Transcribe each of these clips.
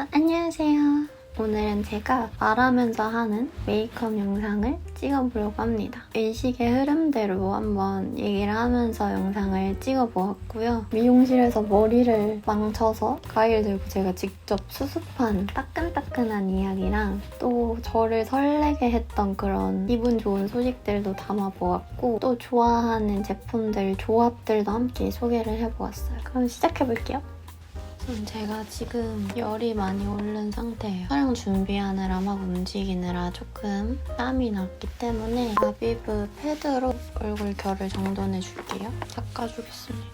여러분 안녕하세요. 오늘은 제가 말하면서 하는 메이크업 영상을 찍어보려고 합니다. 일식의 흐름대로 한번 얘기를 하면서 영상을 찍어보았고요. 미용실에서 머리를 망쳐서 가위를 들고 제가 직접 수습한 따끈따끈한 이야기랑 또 저를 설레게 했던 그런 기분 좋은 소식들도 담아보았고 또 좋아하는 제품들 조합들도 함께 소개를 해보았어요. 그럼 시작해볼게요. 우선 제가 지금 열이 많이 오른 상태예요. 촬영 준비하느라 막 움직이느라 조금 땀이 났기 때문에 아비브 패드로 얼굴 결을 정돈해줄게요. 닦아주겠습니다.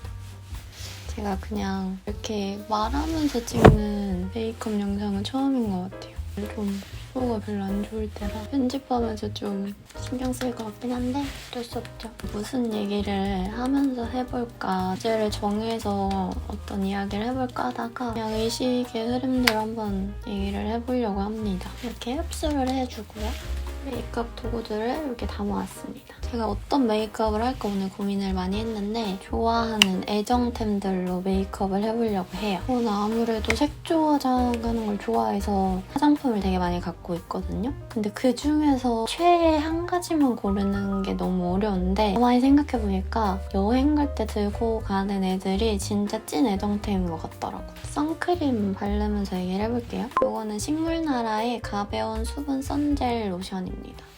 제가 그냥 이렇게 말하면서 찍는 메이크업 영상은 처음인 것 같아요. 좀 피부가 별로 안 좋을 때라 편집하면서 좀 신경 쓸 것 같긴 한데 어쩔 수 없죠. 무슨 얘기를 하면서 해볼까 주제를 정해서 어떤 이야기를 해볼까 하다가 그냥 의식의 흐름대로 한번 얘기를 해보려고 합니다. 이렇게 흡수를 해주고요. 메이크업 도구들을 이렇게 담아왔습니다. 제가 어떤 메이크업을 할까 오늘 고민을 많이 했는데 좋아하는 애정템들로 메이크업을 해보려고 해요. 저는 아무래도 색조 화장하는 걸 좋아해서 화장품을 되게 많이 갖고 있거든요. 근데 그 중에서 최애 한 가지만 고르는 게 너무 어려운데 가만히 생각해보니까 여행 갈 때 들고 가는 애들이 진짜 찐 애정템인 것 같더라고요. 선크림 바르면서 얘기를 해볼게요. 이거는 식물나라의 가벼운 수분 선젤 로션입니다.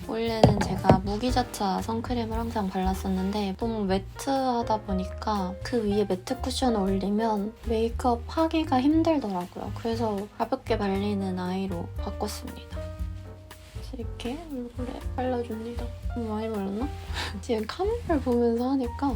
원래는 제가 무기자차 선크림을 항상 발랐었는데 너무 매트하다 보니까 그 위에 매트 쿠션을 올리면 메이크업 하기가 힘들더라고요. 그래서 가볍게 발리는 아이로 바꿨습니다. 이렇게 얼굴에 발라줍니다. 너무 많이 발랐나? 지금 카메라를 보면서 하니까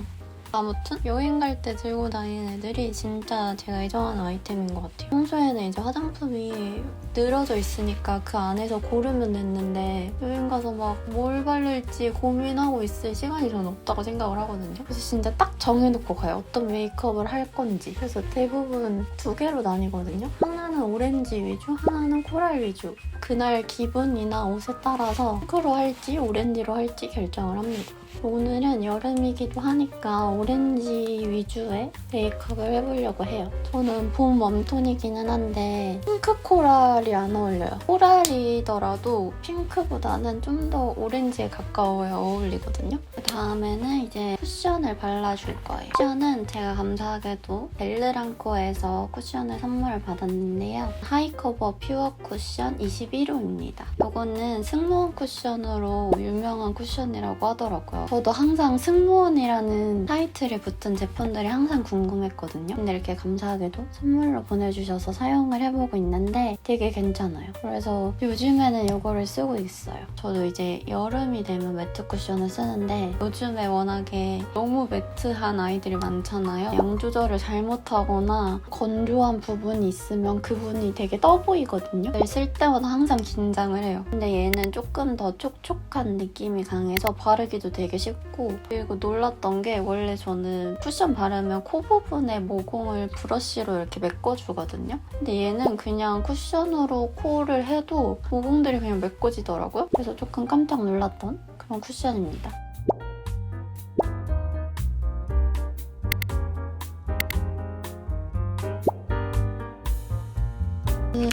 아무튼 여행 갈 때 들고 다니는 애들이 진짜 제가 애정하는 아이템인 것 같아요. 평소에는 이제 화장품이 늘어져 있으니까 그 안에서 고르면 됐는데 여행 가서 막 뭘 바를지 고민하고 있을 시간이 저는 없다고 생각을 하거든요. 그래서 진짜 딱 정해놓고 가요. 어떤 메이크업을 할 건지. 그래서 대부분 두 개로 나뉘거든요. 하나는 오렌지 위주, 하나는 코랄 위주. 그날 기분이나 옷에 따라서 핑크로 할지 오렌지로 할지 결정을 합니다. 오늘은 여름이기도 하니까 오렌지 위주의 메이크업을 해보려고 해요. 저는 봄 웜톤이기는 한데 핑크 코랄이 안 어울려요. 코랄이더라도 핑크보다는 좀 더 오렌지에 가까워야 어울리거든요. 그 다음에는 이제 쿠션을 발라줄 거예요. 쿠션은 제가 감사하게도 벨르랑코에서 쿠션을 선물을 받았는데요. 하이커버 퓨어 쿠션 21호입니다. 이거는 승무원 쿠션으로 유명한 쿠션이라고 하더라고요. 저도 항상 승무원이라는 타이틀이 붙은 제품들이 항상 궁금했거든요. 근데 이렇게 감사하게도 선물로 보내주셔서 사용을 해보고 있는데 되게 괜찮아요. 그래서 요즘에는 이거를 쓰고 있어요. 저도 이제 여름이 되면 매트 쿠션을 쓰는데 요즘에 워낙에 너무 매트한 아이들이 많잖아요. 양 조절을 잘못하거나 건조한 부분이 있으면 그분이 되게 떠 보이거든요. 쓸 때마다 항상 긴장을 해요. 근데 얘는 조금 더 촉촉한 느낌이 강해서 바르기도 되게 쉽고 그리고 놀랐던 게 원래 저는 쿠션 바르면 코 부분에 모공을 브러쉬로 이렇게 메꿔주거든요. 근데 얘는 그냥 쿠션으로 코를 해도 모공들이 그냥 메꿔지더라고요. 그래서 조금 깜짝 놀랐던 그런 쿠션입니다.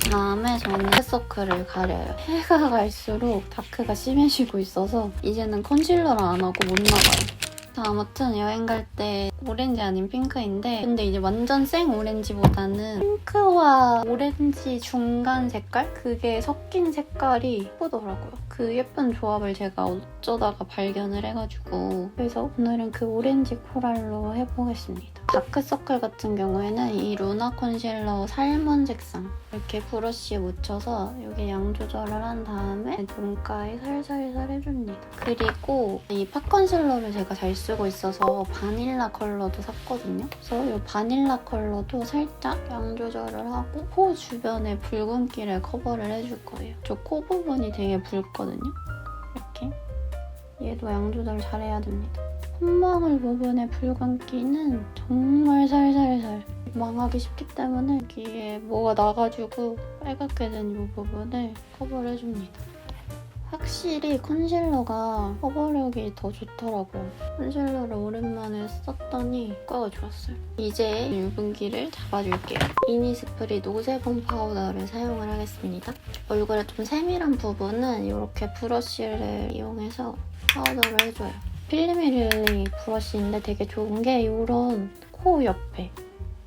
다음에 저는 다크서클을 가려요. 해가 갈수록 다크가 심해지고 있어서 이제는 컨실러를 안 하고 못 나가요. 아무튼 여행 갈 때 오렌지 아닌 핑크인데 근데 이제 완전 생 오렌지보다는 핑크와 오렌지 중간 색깔? 그게 섞인 색깔이 예쁘더라고요. 그 예쁜 조합을 제가 어쩌다가 발견을 해가지고 그래서 오늘은 그 오렌지 코랄로 해보겠습니다. 다크서클 같은 경우에는 이 루나 컨실러 살몬 색상 이렇게 브러쉬에 묻혀서 여기 양 조절을 한 다음에 눈가에 살살살 해줍니다. 그리고 이 팟 컨실러를 제가 잘 쓰고 있어서 바닐라 컬러도 샀거든요. 그래서 이 바닐라 컬러도 살짝 양 조절을 하고 코 주변에 붉은기를 커버를 해줄 거예요. 저 코 부분이 되게 붉거든요. 이렇게 얘도 양 조절 잘해야 됩니다. 콧망울 부분의 붉은기는 정말 살살살 망하기 쉽기 때문에 여기에 뭐가 나가지고 빨갛게 된 이 부분을 커버를 해줍니다. 확실히 컨실러가 커버력이 더 좋더라고요. 컨실러를 오랜만에 썼더니 효과가 좋았어요. 이제 유분기를 잡아줄게요. 이니스프리 노세범 파우더를 사용을 하겠습니다. 얼굴에 좀 세밀한 부분은 이렇게 브러쉬를 이용해서 파우더를 해줘요. 필리미릴리 브러쉬인데 되게 좋은 게 이런 코 옆에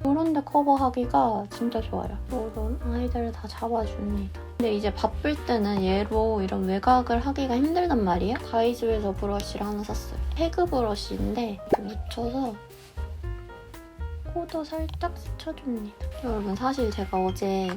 이런 데 커버하기가 진짜 좋아요. 이런 아이들을 다 잡아줍니다. 근데 이제 바쁠 때는 얘로 이런 외곽을 하기가 힘들단 말이에요. 다이소에서 브러쉬를 하나 샀어요. 해그 브러쉬인데 묻혀서 코도 살짝 스쳐줍니다. 여러분 사실 제가 어제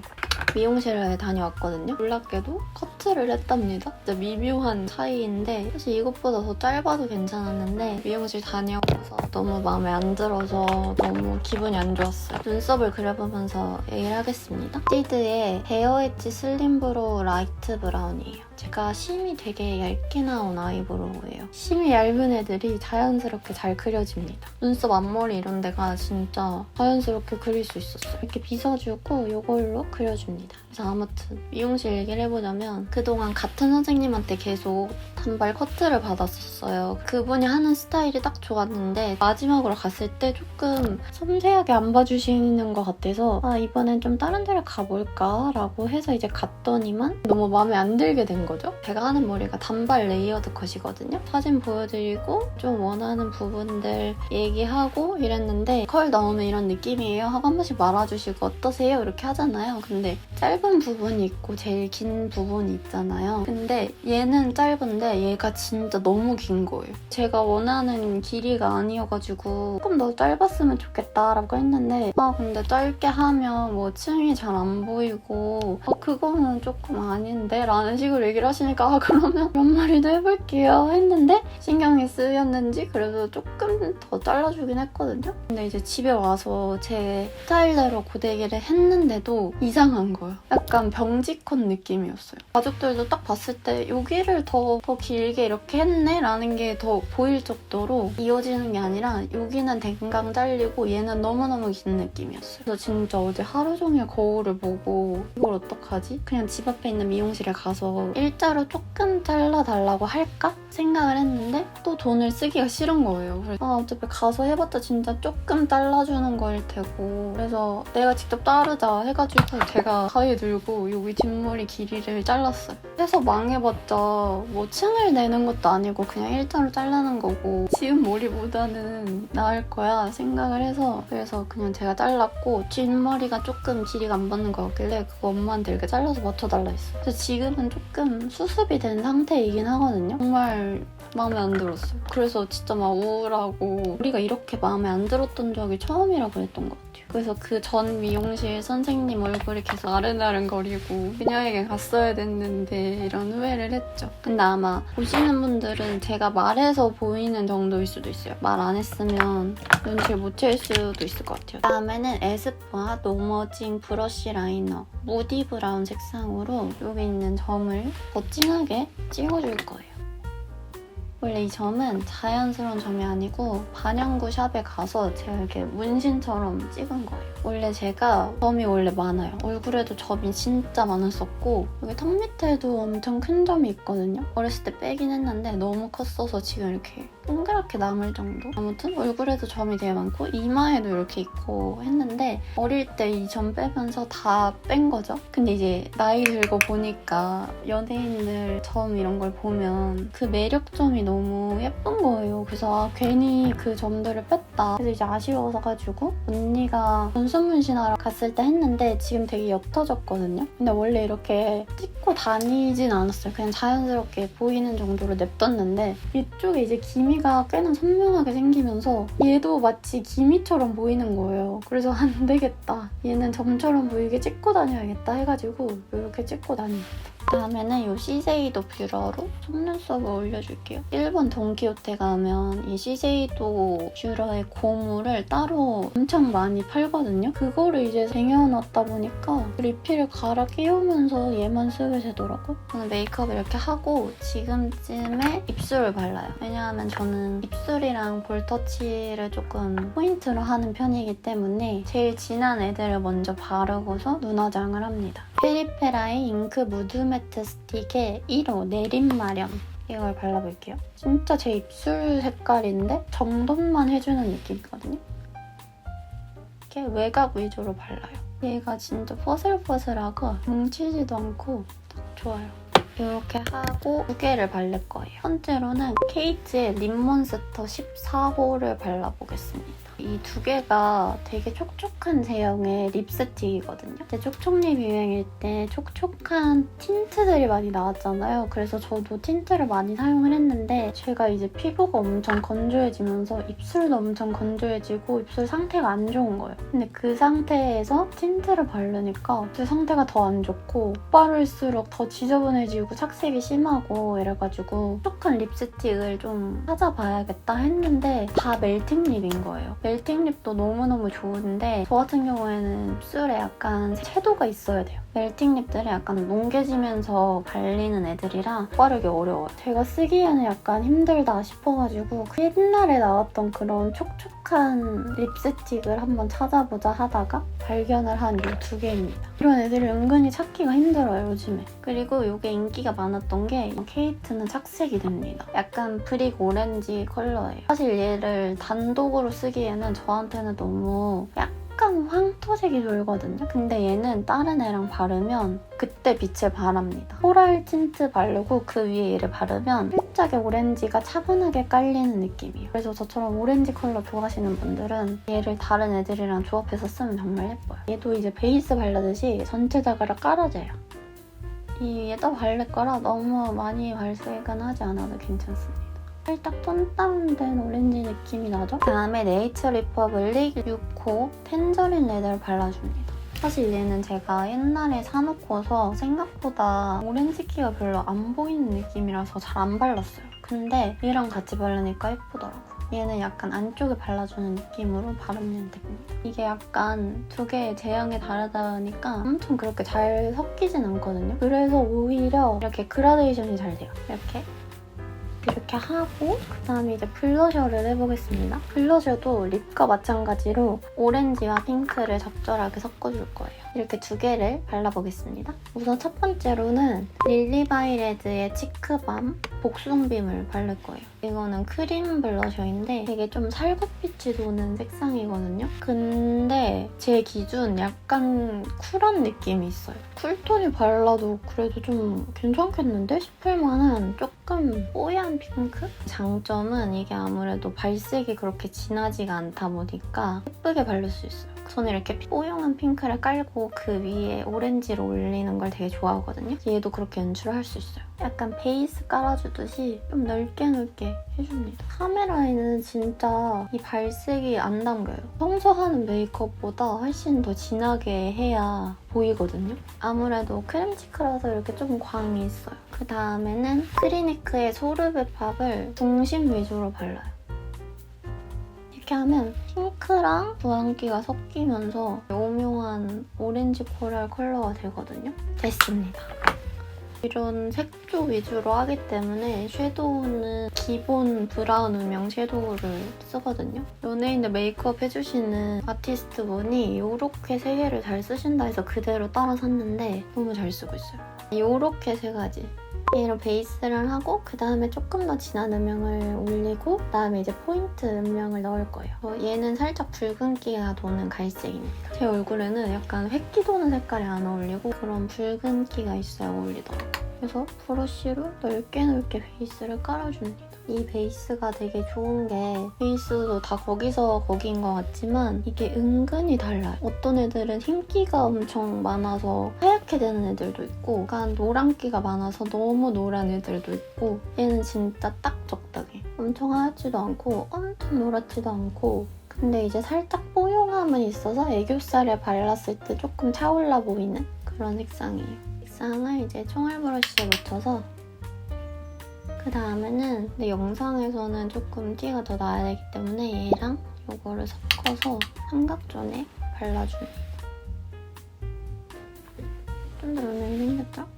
미용실에 다녀왔거든요. 놀랍게도 커트를 했답니다. 진짜 미묘한 차이인데 사실 이것보다 더 짧아도 괜찮았는데 미용실 다녀와서 너무 마음에 안 들어서 너무 기분이 안 좋았어요. 눈썹을 그려보면서 얘기를 하겠습니다. 시드의 헤어 엣지 슬림 브로우 라이트 브라운이에요. 제가 심이 되게 얇게 나온 아이브로우예요. 심이 얇은 애들이 자연스럽게 잘 그려집니다. 눈썹 앞머리 이런 데가 진짜 자연스럽게 그릴 수 있었어요. 이렇게 빗어주고 이걸로 그려줍니다. 그래서 아무튼 미용실 얘기를 해보자면 그동안 같은 선생님한테 계속 단발 커트를 받았었어요. 그분이 하는 스타일이 딱 좋았는데 마지막으로 갔을 때 조금 섬세하게 안 봐주시는 것 같아서 아 이번엔 좀 다른 데를 가볼까 라고 해서 이제 갔더니만 너무 마음에 안 들게 된 거죠. 제가 하는 머리가 단발 레이어드 컷이거든요. 사진 보여드리고 좀 원하는 부분들 얘기하고 이랬는데 컬 나오면 이런 느낌이에요 하고 한 번씩 말아주시고 어떠세요? 이렇게 하잖아요. 근데 짧은 부분이 있고 제일 긴 부분이 있잖아요. 근데 얘는 짧은데 얘가 진짜 너무 긴 거예요. 제가 원하는 길이가 아니어가지고 조금 더 짧았으면 좋겠다라고 했는데 아 근데 짧게 하면 뭐 층이 잘 안 보이고 어 그거는 조금 아닌데 라는 식으로 얘기를 하시니까 아 그러면 연말이도 해볼게요 했는데 신경이 쓰였는지 그래도 조금 더 잘라주긴 했거든요. 근데 이제 집에 와서 제 스타일대로 고데기를 했는데도 이상한 거예요. 약간 병지컷 느낌이었어요. 가족들도 딱 봤을 때 여기를 더, 더 길게 이렇게 했네? 라는 게 더 보일 정도로 이어지는 게 아니라 여기는 댕강 잘리고 얘는 너무너무 긴 느낌이었어요. 그래서 진짜 어제 하루 종일 거울을 보고 이걸 어떡하지? 그냥 집 앞에 있는 미용실에 가서 일자로 조금 잘라달라고 할까? 생각을 했는데 또 돈을 쓰기가 싫은 거예요. 그래서 아, 어차피 가서 해봤자 진짜 조금 잘라주는 거일 테고 그래서 내가 직접 자르자 해가지고 제가 가위 들고 여기 뒷머리 길이를 잘랐어요. 해서 망해봤자 뭐 층을 내는 것도 아니고 그냥 일자로 자르는 거고 지금 머리보다는 나을 거야 생각을 해서 그래서 그냥 제가 잘랐고 뒷머리가 조금 길이가 안 맞는 것 같길래 그거 엄마한테 이렇게 잘라서 맞춰달라 했어요. 그래서 지금은 조금 수습이 된 상태이긴 하거든요. 정말 마음에 안 들었어요. 그래서 진짜 막 우울하고 우리가 이렇게 마음에 안 들었던 적이 처음이라고 했던 것 같아요. 그래서 그 전 미용실 선생님 얼굴이 계속 아른아른거리고 그녀에게 갔어야 됐는데 이런 후회를 했죠. 근데 아마 보시는 분들은 제가 말해서 보이는 정도일 수도 있어요. 말 안 했으면 눈치를 못 챌 수도 있을 것 같아요. 다음에는 에스쁘아 노머징 브러쉬 라이너 무디 브라운 색상으로 여기 있는 점을 더 진하게 찍어줄 거예요. 원래 이 점은 자연스러운 점이 아니고 반영구 샵에 가서 제가 이렇게 문신처럼 찍은 거예요. 원래 제가 점이 원래 많아요. 얼굴에도 점이 진짜 많았었고 여기 턱 밑에도 엄청 큰 점이 있거든요. 어렸을 때 빼긴 했는데 너무 컸어서 지금 이렇게 동그랗게 남을 정도? 아무튼 얼굴에도 점이 되게 많고 이마에도 이렇게 있고 했는데 어릴 때 이 점 빼면서 다 뺀 거죠. 근데 이제 나이 들고 보니까 연예인들 점 이런 걸 보면 그 매력점이 너무 예쁜 거예요. 그래서 아, 괜히 그 점들을 뺐다. 그래서 이제 아쉬워서 가지고 언니가 눈썹 문신하러 갔을 때 했는데 지금 되게 옅어졌거든요. 근데 원래 이렇게 찍고 다니진 않았어요. 그냥 자연스럽게 보이는 정도로 냅뒀는데 이쪽에 이제 기미가 꽤나 선명하게 생기면서 얘도 마치 기미처럼 보이는 거예요. 그래서 안 되겠다. 얘는 점처럼 보이게 찍고 다녀야겠다 해가지고 이렇게 찍고 다닙니다. 다음에는 이 시세이도 뷰러로 속눈썹을 올려줄게요. 일본 돈키호테 가면 이 시세이도 뷰러의 고무를 따로 엄청 많이 팔거든요. 그거를 이제 쟁여놨다 보니까 리필을 갈아 끼우면서 얘만 쓰게 되더라고요. 저는 메이크업 이렇게 하고 지금쯤에 입술을 발라요. 왜냐하면 저는 입술이랑 볼터치를 조금 포인트로 하는 편이기 때문에 제일 진한 애들을 먼저 바르고서 눈화장을 합니다. 페리페라의 잉크 무드 매트 스틱의 1호 내림마렴 이걸 발라볼게요. 진짜 제 입술 색깔인데 정돈만 해주는 느낌이거든요. 이렇게 외곽 위주로 발라요. 얘가 진짜 퍼슬퍼슬하고 뭉치지도 않고 딱 좋아요. 이렇게 하고 두 개를 바를 거예요. 번째로는 케이트의 립몬스터 14호를 발라보겠습니다. 이 두 개가 되게 촉촉한 제형의 립스틱이거든요. 이제 촉촉립 유행일 때 촉촉한 틴트들이 많이 나왔잖아요. 그래서 저도 틴트를 많이 사용을 했는데 제가 이제 피부가 엄청 건조해지면서 입술도 엄청 건조해지고 입술 상태가 안 좋은 거예요. 근데 그 상태에서 틴트를 바르니까 입술 상태가 더 안 좋고 바를수록 더 지저분해지고 착색이 심하고 이래가지고 촉촉한 립스틱을 좀 찾아봐야겠다 했는데 다 멜팅 립인 거예요. 멜팅 립도 너무너무 좋은데 저 같은 경우에는 입술에 약간 채도가 있어야 돼요. 멜팅 립들이 약간 뭉개지면서 발리는 애들이라 바르기 어려워요. 제가 쓰기에는 약간 힘들다 싶어가지고 그 옛날에 나왔던 그런 촉촉한 립스틱을 한번 찾아보자 하다가 발견을 한 이 두 개입니다. 이런 애들을 은근히 찾기가 힘들어요, 요즘에. 그리고 이게 인기가 많았던 게 케이트는 착색이 됩니다. 약간 브릭 오렌지 컬러예요. 사실 얘를 단독으로 쓰기에는 저한테는 너무 약 간 황토색이 돌거든요. 근데 얘는 다른 애랑 바르면 그때 빛을 발합니다. 코랄 틴트 바르고 그 위에 얘를 바르면 살짝의 오렌지가 차분하게 깔리는 느낌이에요. 그래서 저처럼 오렌지 컬러 좋아하시는 분들은 얘를 다른 애들이랑 조합해서 쓰면 정말 예뻐요. 얘도 이제 베이스 바르듯이 전체적으로 깔아줘요. 이 위에다 바를 거라 너무 많이 발색은 하지 않아도 괜찮습니다. 살짝 톤 다운된 오렌지 느낌이 나죠? 다음에 네이처 리퍼블릭 6호 텐저린 레더를 발라줍니다. 사실 얘는 제가 옛날에 사놓고서 생각보다 오렌지기가 별로 안 보이는 느낌이라서 잘 안 발랐어요. 근데 얘랑 같이 바르니까 예쁘더라고요. 얘는 약간 안쪽에 발라주는 느낌으로 바르면 됩니다. 이게 약간 두 개의 제형이 다르다 보니까 엄청 그렇게 잘 섞이진 않거든요. 그래서 오히려 이렇게 그라데이션이 잘 돼요. 이렇게 이렇게 하고 그 다음에 이제 블러셔를 해보겠습니다. 블러셔도 립과 마찬가지로 오렌지와 핑크를 적절하게 섞어줄 거예요. 이렇게 두 개를 발라보겠습니다. 우선 첫 번째로는 릴리바이레드의 치크밤 복숭빔을 바를 거예요. 이거는 크림 블러셔인데 되게 좀 살구빛이 도는 색상이거든요. 근데 제 기준 약간 쿨한 느낌이 있어요. 쿨톤이 발라도 그래도 좀 괜찮겠는데 싶을 만한 조금 뽀얀 핑크? 장점은 이게 아무래도 발색이 그렇게 진하지가 않다 보니까 예쁘게 바를 수 있어요. 저는 이렇게 뽀용한 핑크를 깔고 그 위에 오렌지를 올리는 걸 되게 좋아하거든요. 얘도 그렇게 연출을 할 수 있어요. 약간 베이스 깔아주듯이 좀 넓게 넓게 해줍니다. 카메라에는 진짜 이 발색이 안 담겨요. 평소 하는 메이크업보다 훨씬 더 진하게 해야 보이거든요. 아무래도 크림치크라서 이렇게 조금 광이 있어요. 그 다음에는 크리니크의 소르베 팝을 중심 위주로 발라요. 이렇게 하면 핑크랑 주황기가 섞이면서 오묘한 오렌지 코랄 컬러가 되거든요. 됐습니다. 이런 색조 위주로 하기 때문에 섀도우는 기본 브라운 음영 섀도우를 쓰거든요. 연예인들 메이크업 해주시는 아티스트 분이 이렇게 세 개를 잘 쓰신다 해서 그대로 따라 샀는데 너무 잘 쓰고 있어요. 이렇게 세 가지. 얘로 베이스를 하고 그 다음에 조금 더 진한 음영을 올리고 그 다음에 이제 포인트 음영을 넣을 거예요. 어, 얘는 살짝 붉은기가 도는 갈색입니다. 제 얼굴에는 약간 획기 도는 색깔이 안 어울리고 그런 붉은기가 있어야 어울리더라고요. 그래서 브러쉬로 넓게 넓게 베이스를 깔아줍니다. 이 베이스가 되게 좋은 게 베이스도 다 거기서 거기인 것 같지만 이게 은근히 달라요. 어떤 애들은 흰기가 엄청 많아서 하얗게 되는 애들도 있고 약간 노란기가 많아서 너무 노란 애들도 있고 얘는 진짜 딱 적당해. 엄청 하얗지도 않고 엄청 노랗지도 않고 근데 이제 살짝 뽀용함은 있어서 애교살에 발랐을 때 조금 차올라 보이는 그런 색상이에요. 색상을 이제 총알 브러쉬에 묻혀서 그 다음에는 근데 영상에서는 조금 티가 더 나야 되기 때문에 얘랑 이거를 섞어서 삼각존에 발라줍니다. 좀 더 연하게 생겼죠?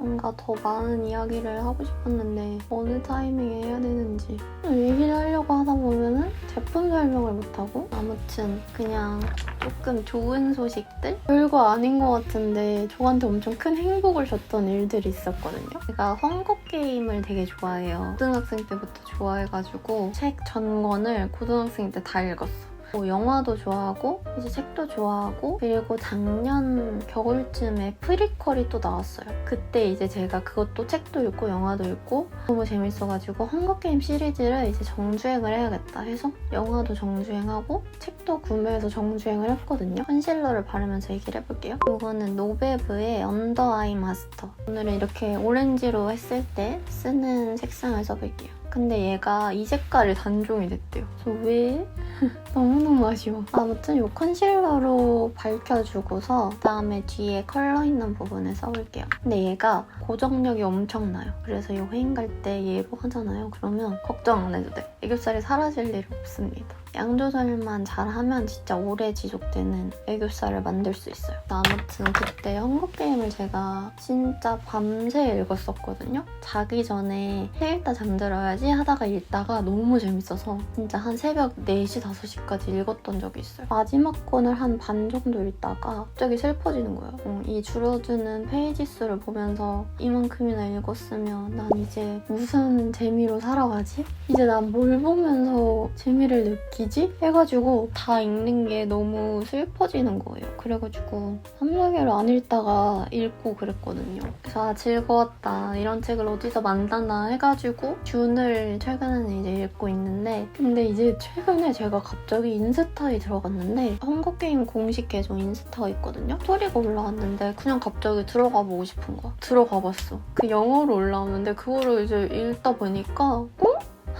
뭔가 더 많은 이야기를 하고 싶었는데 어느 타이밍에 해야 되는지 얘기를 하려고 하다 보면은 제품 설명을 못하고 아무튼 그냥 조금 좋은 소식들? 별거 아닌 것 같은데 저한테 엄청 큰 행복을 줬던 일들이 있었거든요. 제가 헝거 게임을 되게 좋아해요. 고등학생 때부터 좋아해가지고 책 전권을 고등학생 때 다 읽었어. 뭐 영화도 좋아하고 이제 책도 좋아하고 그리고 작년 겨울쯤에 프리퀄이 또 나왔어요. 그때 이제 제가 그것도 책도 읽고 영화도 읽고 너무 재밌어가지고 헝거게임 시리즈를 이제 정주행을 해야겠다 해서 영화도 정주행하고 책도 구매해서 정주행을 했거든요. 컨실러를 바르면서 얘기를 해볼게요. 이거는 노베브의 언더 아이 마스터. 오늘은 이렇게 오렌지로 했을 때 쓰는 색상을 써볼게요. 근데 얘가 이 색깔이 단종이 됐대요. 그래서 왜? 너무너무 아쉬워. 아무튼 이 컨실러로 밝혀주고서 그다음에 뒤에 컬러 있는 부분에 써볼게요. 근데 얘가 고정력이 엄청나요. 그래서 이거 행갈때 얘로 하잖아요. 그러면 걱정 안 해도 돼. 애교살이 사라질 일이 없습니다. 양 조절만 잘하면 진짜 오래 지속되는 애교살을 만들 수 있어요. 아무튼 그때 헝거게임을 제가 진짜 밤새 읽었었거든요. 자기 전에 해 읽다 잠들어야지 하다가 읽다가 너무 재밌어서 진짜 한 새벽 4시, 5시까지 읽었던 적이 있어요. 마지막 권을 한 반 정도 읽다가 갑자기 슬퍼지는 거예요. 어, 이 줄어드는 페이지 수를 보면서 이만큼이나 읽었으면 난 이제 무슨 재미로 살아가지? 이제 난뭘 보면서 재미를 느끼지? 해가지고 다 읽는 게 너무 슬퍼지는 거예요. 그래가지고 3, 4개를 안 읽다가 읽고 그랬거든요. 그래서 아 즐거웠다. 이런 책을 어디서 만나나 해가지고 준을 최근에는 이제 읽고 있는데 근데 이제 최근에 제가 갑자기 인스타에 들어갔는데 헝거게임 공식 계정 인스타가 있거든요. 스토리가 올라왔는데 그냥 갑자기 들어가 보고 싶은 거야. 들어가 봤어. 그 영어로 올라오는데 그거를 이제 읽다 보니까 어?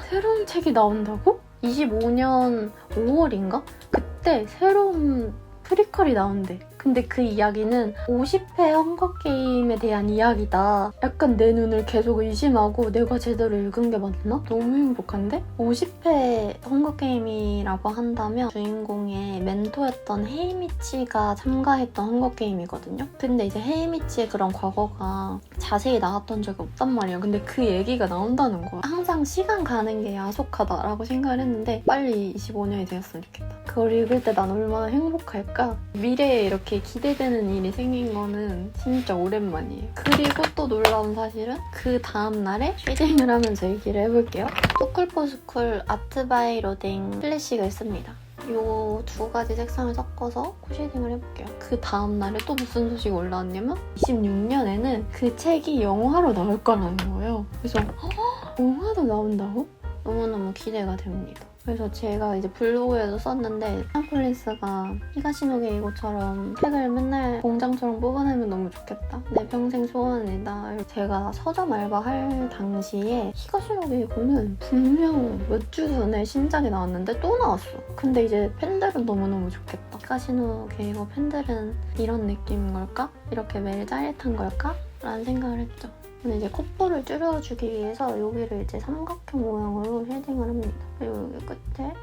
새로운 책이 나온다고? 25년 5월인가? 그때 새로운 프리퀄이 나온대. 근데 그 이야기는 50회 헝거게임에 대한 이야기다. 약간 내 눈을 계속 의심하고 내가 제대로 읽은 게 맞나? 너무 행복한데? 50회 헝거게임이라고 한다면 주인공의 멘토였던 헤이미치가 참가했던 헝거게임이거든요. 근데 이제 헤이미치의 그런 과거가 자세히 나왔던 적이 없단 말이에요. 근데 그 얘기가 나온다는 거야. 항상 시간 가는 게 야속하다라고 생각을 했는데 빨리 25년이 되었으면 좋겠다. 그걸 읽을 때 난 얼마나 행복할까? 미래에 이렇게 기대되는 일이 생긴 거는 진짜 오랜만이에요. 그리고 또 놀라운 사실은 그 다음날에 쉐딩을 하면서 얘기를 해볼게요. 스쿨포스쿨 아트바이 로딩 클래식을 씁니다. 요두 가지 색상을 섞어서 코 쉐딩을 해볼게요. 그 다음날에 또 무슨 소식이 올라왔냐면 26년에는 그 책이 영화로 나올 거라는 거예요. 그래서 "헉, 영화도 나온다고? 너무너무 기대가 됩니다. 그래서 제가 이제 블로그에도 썼는데 샤폴리스가 히가시노게 이거처럼 책을 맨날 공장처럼 뽑아내면 너무 좋겠다. 내 평생 소원이다. 제가 서점 알바할 당시에 히가시노게 이거는 분명 몇 주 전에 신작이 나왔는데 또 나왔어. 근데 이제 팬들은 너무너무 좋겠다. 히가시노게 이거 팬들은 이런 느낌인 걸까? 이렇게 매일 짜릿한 걸까? 라는 생각을 했죠. 근데 이제 콧볼을 줄여주기 위해서 여기를 이제 삼각형 모양으로 쉐딩을 합니다. 여기 끝에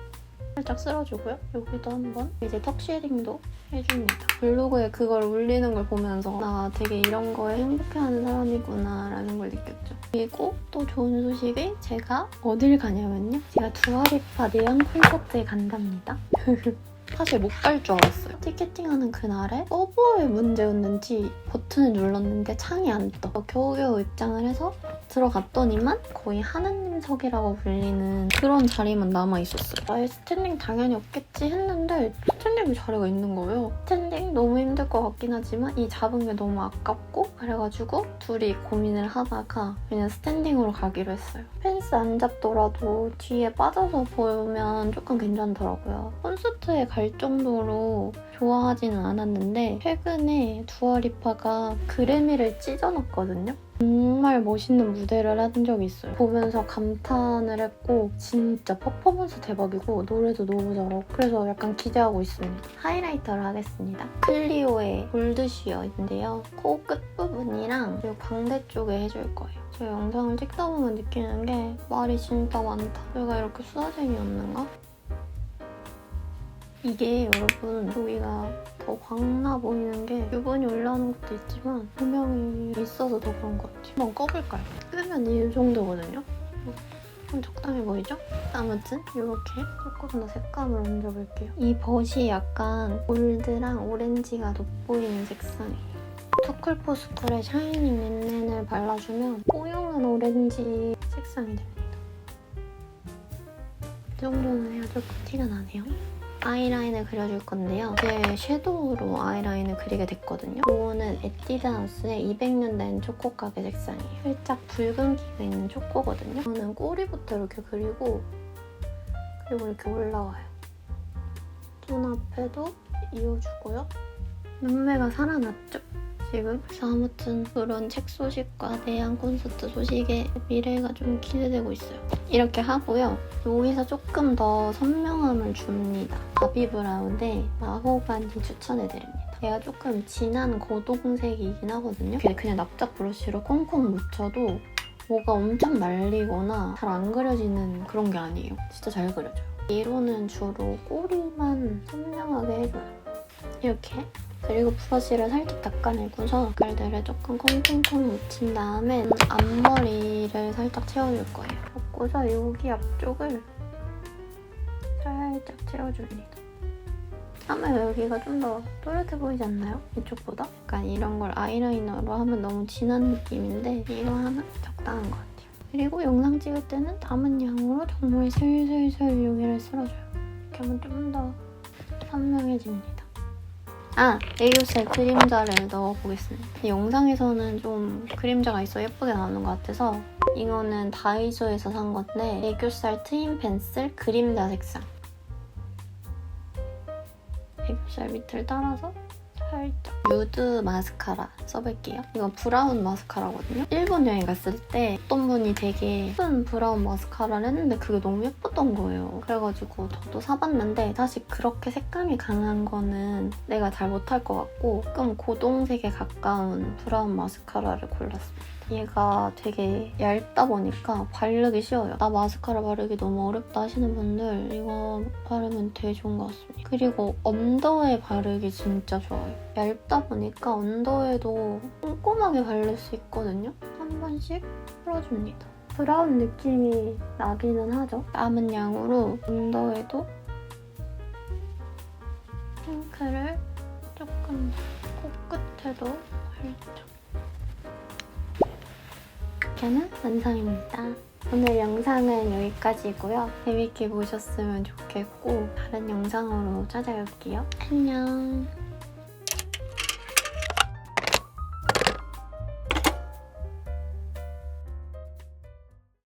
살짝 쓸어주고요. 여기도 한번 이제 턱 쉐딩도 해줍니다. 블로그에 그걸 올리는 걸 보면서 나 되게 이런 거에 행복해하는 사람이구나 라는 걸 느꼈죠. 그리고 또 좋은 소식이 제가 어딜 가냐면요. 제가 두아리파 내연 콘서트에 간답니다. 사실 못갈 줄 알았어요. 티켓팅하는 그날에 서버의 문제였는지 버튼을 눌렀는데 창이 안 떠. 겨우겨우 입장을 해서 들어갔더니만 거의 하느님석이라고 불리는 그런 자리만 남아있었어요. 아예 스탠딩 당연히 없겠지 했는데 스탠딩 자리가 있는 거예요. 스탠딩 너무 힘들 것 같긴 하지만 이 잡은 게 너무 아깝고 그래가지고 둘이 고민을 하다가 그냥 스탠딩으로 가기로 했어요. 펜스 안 잡더라도 뒤에 빠져서 보면 조금 괜찮더라고요. 콘서트에 갈 정도로 좋아하지는 않았는데 최근에 두아리파가 그래미를 찢어놨거든요. 정말 멋있는 무대를 한 적이 있어요. 보면서 감탄을 했고 진짜 퍼포먼스 대박이고 노래도 너무 잘하고 그래서 약간 기대하고 있습니다. 하이라이터를 하겠습니다. 클리오의 골드쉬어인데요. 코 끝부분이랑 그리고 광대 쪽에 해줄 거예요. 제가 영상을 찍다 보면 느끼는 게 말이 진짜 많다. 내가 이렇게 수다쟁이였는가? 이게 여러분 여기가 더 광나 보이는 게 유분이 올라오는 것도 있지만 조명이 있어서 더 그런 것 같아요. 한번 꺼볼까요? 끄면 이 정도거든요. 좀 적당해 보이죠? 아무튼 이렇게 조금 더 색감을 얹어볼게요. 이 벗이 약간 골드랑 오렌지가 돋보이는 색상이에요. 투쿨포스쿨의 샤이닝 린넨을 발라주면 뽀용한 오렌지 색상이 됩니다. 이 정도는 해야 조금 티가 나네요. 아이라인을 그려줄 건데요. 이제 섀도우로 아이라인을 그리게 됐거든요. 이거는 에뛰드하우스의 200년 된 초코 가게 색상이에요. 살짝 붉은 기가 있는 초코거든요. 저는 꼬리부터 이렇게 그리고 그리고 이렇게 올라와요. 눈 앞에도 이어주고요. 눈매가 살아났죠? 지금? 그래서 아무튼 그런 책 소식과 대한 콘서트 소식에 미래가 좀 기대되고 있어요. 이렇게 하고요. 여기서 조금 더 선명함을 줍니다. 바비 브라운의 마호가니 추천해드립니다. 얘가 조금 진한 고동색이긴 하거든요. 그냥 납작 브러쉬로 콩콩 묻혀도 뭐가 엄청 말리거나 잘 안 그려지는 그런 게 아니에요. 진짜 잘 그려져요. 얘로는 주로 꼬리만 선명하게 해줘요. 이렇게 그리고 브러쉬를 살짝 닦아내고서 깔들을 조금 콩콩콩 묻힌 다음에 앞머리를 살짝 채워줄 거예요. 걷고서 여기 앞쪽을 살짝 채워줍니다. 하면 여기가 좀 더 또렷해 보이지 않나요? 이쪽보다? 약간 이런 걸 아이라이너로 하면 너무 진한 느낌인데 이거 하면 적당한 것 같아요. 그리고 영상 찍을 때는 남은 양으로 정말 슬슬슬 여기를 쓸어줘요. 이렇게 하면 좀 더 선명해집니다. 아! 애교살 그림자를 넣어보겠습니다. 영상에서는 좀 그림자가 있어 예쁘게 나오는 것 같아서 이거는 다이소에서 산 건데 애교살 트임 펜슬 그림자 색상 애교살 밑을 따라서 살짝 누드 마스카라 써볼게요. 이거 브라운 마스카라거든요. 일본 여행 갔을 때 어떤 분이 되게 예쁜 브라운 마스카라를 했는데 그게 너무 예뻤던 거예요. 그래가지고 저도 사봤는데 사실 그렇게 색감이 강한 거는 내가 잘 못할 것 같고 조금 고동색에 가까운 브라운 마스카라를 골랐습니다. 얘가 되게 얇다 보니까 바르기 쉬워요. 나 마스카라 바르기 너무 어렵다 하시는 분들 이거 바르면 되게 좋은 것 같습니다. 그리고 언더에 바르기 진짜 좋아요. 얇다 보니까 언더에도 꼼꼼하게 바를 수 있거든요. 한 번씩 풀어줍니다. 브라운 느낌이 나기는 하죠. 남은 양으로 언더에도 핑크를 조금 코끝에도 살짝 이렇게는 완성입니다. 오늘 영상은 여기까지고요. 재밌게 보셨으면 좋겠고 다른 영상으로 찾아올게요. 안녕.